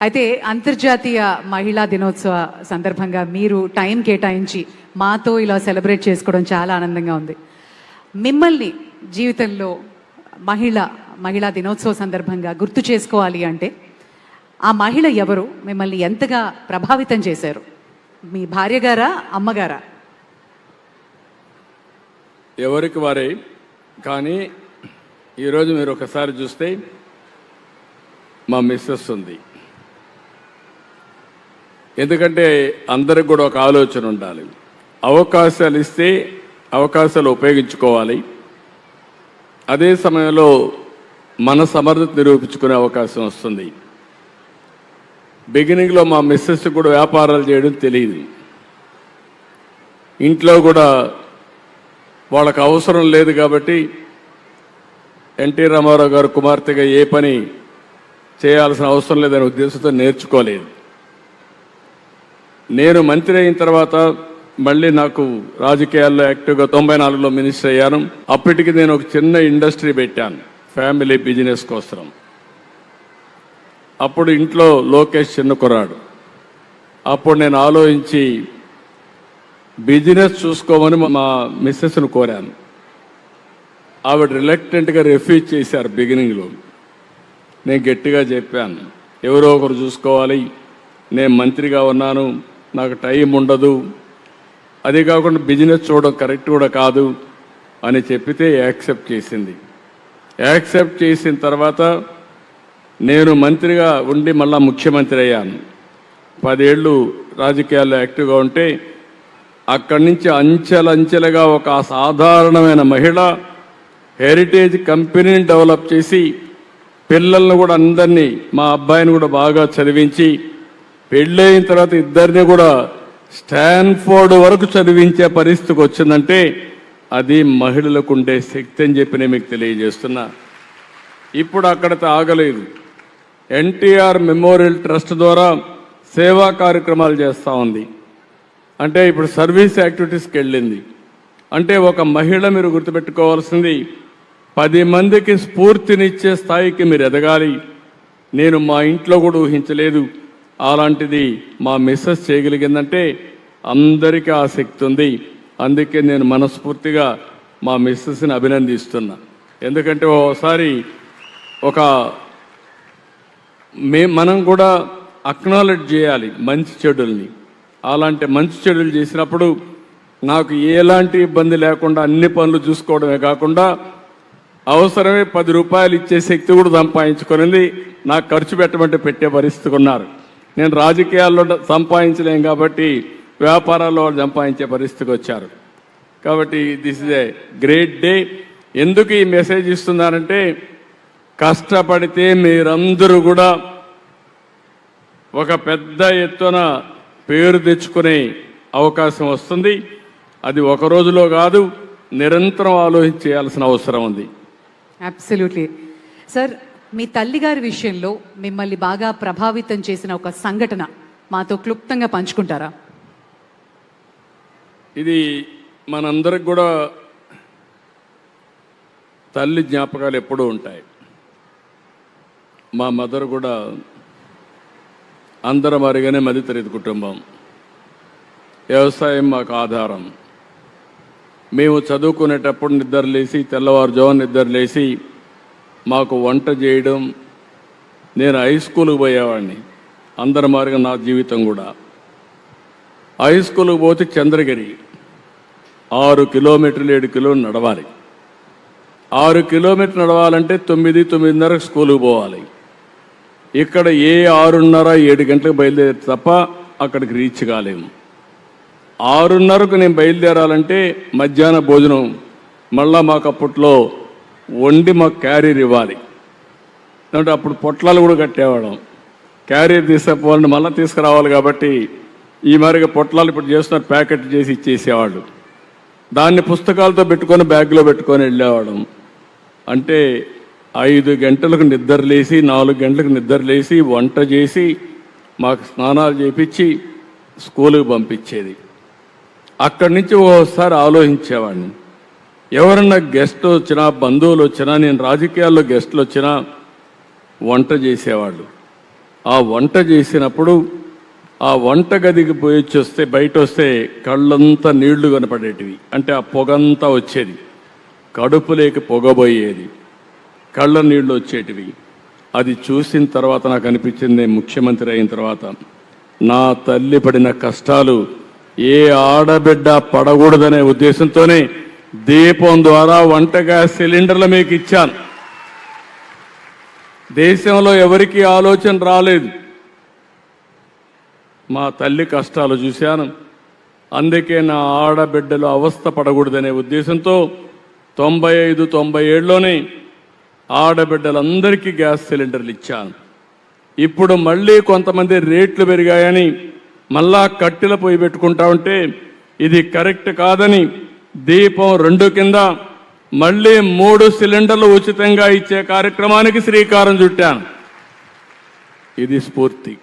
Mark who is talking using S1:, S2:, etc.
S1: అయితే అంతర్జాతీయ మహిళా దినోత్సవ సందర్భంగా మీరు టైం కేటాయించి మాతో ఇలా సెలబ్రేట్ చేసుకోవడం చాలా ఆనందంగా ఉంది. మిమ్మల్ని జీవితంలో మహిళ మహిళా దినోత్సవ సందర్భంగా గుర్తు చేసుకోవాలి అంటే ఆ మహిళ ఎవరు? మిమ్మల్ని ఎంతగా ప్రభావితం చేశారు? మీ భార్య గారా అమ్మగారా
S2: ఎవరికి వారే కానీ ఈరోజు మీరు ఒకసారి చూస్తే మా మిస్సెస్ ఉంది. ఎందుకంటే అందరికి కూడా ఒక ఆలోచన ఉండాలి. అవకాశాలు ఇస్తే అవకాశాలు ఉపయోగించుకోవాలి. అదే సమయంలో మన సమర్థత నిరూపించుకునే అవకాశం వస్తుంది. బిగినింగ్లో మా మిస్సెస్ కూడా వ్యాపారాలు చేయడం తెలియదు. ఇంట్లో కూడా వాళ్ళకు అవసరం లేదు కాబట్టి ఎన్టీ రామారావు గారు కుమార్తెగా ఏ పని చేయాల్సిన అవసరం లేదనే ఉద్దేశంతో నేర్చుకోలేదు. నేను మంత్రి అయిన తర్వాత మళ్ళీ నాకు రాజకీయాల్లో యాక్టివ్గా తొంభై నాలుగులో మినిస్టర్ అయ్యాను. అప్పటికి నేను ఒక చిన్న ఇండస్ట్రీ పెట్టాను ఫ్యామిలీ బిజినెస్ కోసం అప్పుడు ఇంట్లో లోకేష్ చిన్న కుర్రాడు. అప్పుడు నేను ఆలోచించి బిజినెస్ చూసుకోమని మా మిస్సెస్ను కోరాను. ఆవిడ రిలక్టెంట్గా రిఫ్యూజ్ చేశారు బిగినింగ్లో. నేను గట్టిగా చెప్పాను ఎవరో ఒకరు చూసుకోవాలి నేను మంత్రిగా ఉన్నాను నాకు టైం ఉండదు. అది కాకుండా బిజినెస్ చూడడం కరెక్ట్ కూడా కాదు అని చెప్పితే యాక్సెప్ట్ చేసింది. యాక్సెప్ట్ చేసిన తర్వాత నేను మంత్రిగా ఉండి మళ్ళా ముఖ్యమంత్రి అయ్యాను. పదేళ్ళు రాజకీయాల్లో యాక్టివ్గా ఉంటే అక్కడి నుంచి అంచెలంచెలుగా ఒక సాధారణమైన మహిళ హెరిటేజ్ కంపెనీని డెవలప్ చేసి పిల్లల్ని కూడా అందరినీ మా అబ్బాయిని కూడా బాగా చదివించి పెళ్ళైన తర్వాత ఇద్దరిని కూడా స్టాన్ఫోర్డ్ వరకు చదివించే పరిస్థితికి వచ్చిందంటే అది మహిళలకు ఉండే శక్తి అని చెప్పి నేను మీకు తెలియజేస్తున్నా. ఇప్పుడు అక్కడ ఆగలేదు ఎన్టీఆర్ మెమోరియల్ ట్రస్ట్ ద్వారా సేవా కార్యక్రమాలు చేస్తూ ఉంది. అంటే ఇప్పుడు సర్వీస్ యాక్టివిటీస్కి వెళ్ళింది. అంటే ఒక మహిళ మీరు గుర్తుపెట్టుకోవాల్సింది పది మందికి స్ఫూర్తినిచ్చే స్థాయికి మీరు ఎదగాలి. నేను మా ఇంట్లో కూడా ఊహించలేదు. అలాంటిది మా మిస్సెస్ చేయగలిగిందంటే అందరికీ ఆ శక్తి ఉంది. అందుకే నేను మనస్ఫూర్తిగా మా మిస్సెస్ని అభినందిస్తున్నా. ఎందుకంటే ఓసారి ఒక మే మనం కూడా అక్నాలెడ్జ్ చేయాలి మంచి చెడుల్ని. అలాంటి మంచి చెడులు చేసినప్పుడు నాకు ఎలాంటి ఇబ్బంది లేకుండా అన్ని పనులు చూసుకోవడమే కాకుండా అవసరమే పది రూపాయలు ఇచ్చే శక్తి కూడా సంపాదించుకునింది. నాకు ఖర్చు పెట్టమంటే పెట్టే పరిస్థితి ఉన్నారు. నేను రాజకీయాల్లో సంపాదించలేం కాబట్టి వ్యాపారాల్లో సంపాదించే పరిస్థితికి వచ్చారు. కాబట్టి this is a great day ఎందుకు ఈ మెసేజ్ ఇస్తున్నారంటే కష్టపడితే మీరందరూ కూడా ఒక పెద్ద ఎత్తున పేరు తెచ్చుకునే అవకాశం వస్తుంది. అది ఒక రోజులో కాదు నిరంతరం ఆలోచించాల్సిన అవసరం ఉంది.
S1: అబ్సల్యూట్లీ సార్ మీ తల్లిగారి విషయంలో మిమ్మల్ని బాగా ప్రభావితం చేసిన ఒక సంఘటన మాతో క్లుప్తంగా పంచుకుంటారా?
S2: ఇది మనందరికి కూడా తల్లి జ్ఞాపకాలు ఎప్పుడూ ఉంటాయి. మా మదర్ కూడా అందరం అరిగానే మధ్యతరగతి కుటుంబం. వ్యవసాయం మాకు ఆధారం. మేము చదువుకునేటప్పుడు నిద్రలేసి తెల్లవారుజామున నిద్రలేసి మాకు వంట చేయడం నేను హై స్కూల్కి పోయేవాడిని. అందరి మారిగా నా జీవితం కూడా. హై స్కూల్కి పోతే చంద్రగిరి ఆరు కిలోమీటర్లు ఏడు కిలోలు నడవాలి. ఆరు కిలోమీటర్లు నడవాలంటే తొమ్మిది తొమ్మిదిన్నరకు స్కూల్కి పోవాలి. ఇక్కడ ఏ ఆరున్నర ఏడు గంటలకు బయలుదేరి తప్ప అక్కడికి రీచ్ కాలేము. ఆరున్నరకు నేను బయలుదేరాలంటే మధ్యాహ్న భోజనం మళ్ళా మాకు అప్పట్లో వండి మాకు క్యారీర్ ఇవ్వాలి. అంటే అప్పుడు పొట్లాలు కూడా కట్టేవాళ్ళం. క్యారియర్ తీసుకుపోవాలని మళ్ళీ తీసుకురావాలి కాబట్టి ఈ మరిగా పొట్లాలు ఇప్పుడు చేస్తున్నారు ప్యాకెట్ చేసి ఇచ్చేసేవాళ్ళు. దాన్ని పుస్తకాలతో పెట్టుకొని బ్యాగ్లో పెట్టుకొని వెళ్ళేవాళ్ళం. అంటే ఐదు గంటలకు నిద్రలేసి నాలుగు గంటలకు నిద్రలేసి వంట చేసి మాకు స్నానాలు చేపించి స్కూలుకు పంపించేది. అక్కడి నుంచి ఓసారి ఆలోచించేవాడిని. ఎవరన్నా గెస్ట్ వచ్చినా బంధువులు వచ్చినా నేను రాజకీయాల్లో గెస్ట్లు వచ్చినా వంట చేసేవాళ్ళు. ఆ వంట చేసినప్పుడు ఆ వంట గదికి పోయి వచ్చేస్తే బయట వస్తే కళ్ళంతా నీళ్ళు కనపడేటివి. అంటే ఆ పొగంతా వచ్చేది. కడుపులేకి పొగబోయేది. కళ్ళ నీళ్ళు వచ్చేటివి. అది చూసిన తర్వాత నాకు అనిపించింది ముఖ్యమంత్రి అయిన తర్వాత నా తల్లి పడిన కష్టాలు ఏ ఆడబిడ్డ పడకూడదనే ఉద్దేశంతోనే దీపం ద్వారా వంట గ్యాస్ సిలిండర్లు మీకు ఇచ్చాను. దేశంలో ఎవరికీ ఆలోచన రాలేదు. మా తల్లి కష్టాలు చూశాను. అందుకే నా ఆడబిడ్డలు అవస్థ పడకూడదనే ఉద్దేశంతో తొంభై ఐదు తొంభై ఏడులోనే ఆడబిడ్డలందరికీ గ్యాస్ సిలిండర్లు ఇచ్చాను. ఇప్పుడు మళ్ళీ కొంతమంది రేట్లు పెరిగాయని మళ్ళా కట్టెల పొయ్యి పెట్టుకుంటా ఉంటే ఇది కరెక్ట్ కాదని దీపం రెండు కింద మళ్ళీ మూడు సిలిండర్లు ఉచితంగా ఇచ్చే కార్యక్రమానికి శ్రీకారం చుట్టాను. ఇది స్ఫూర్తి.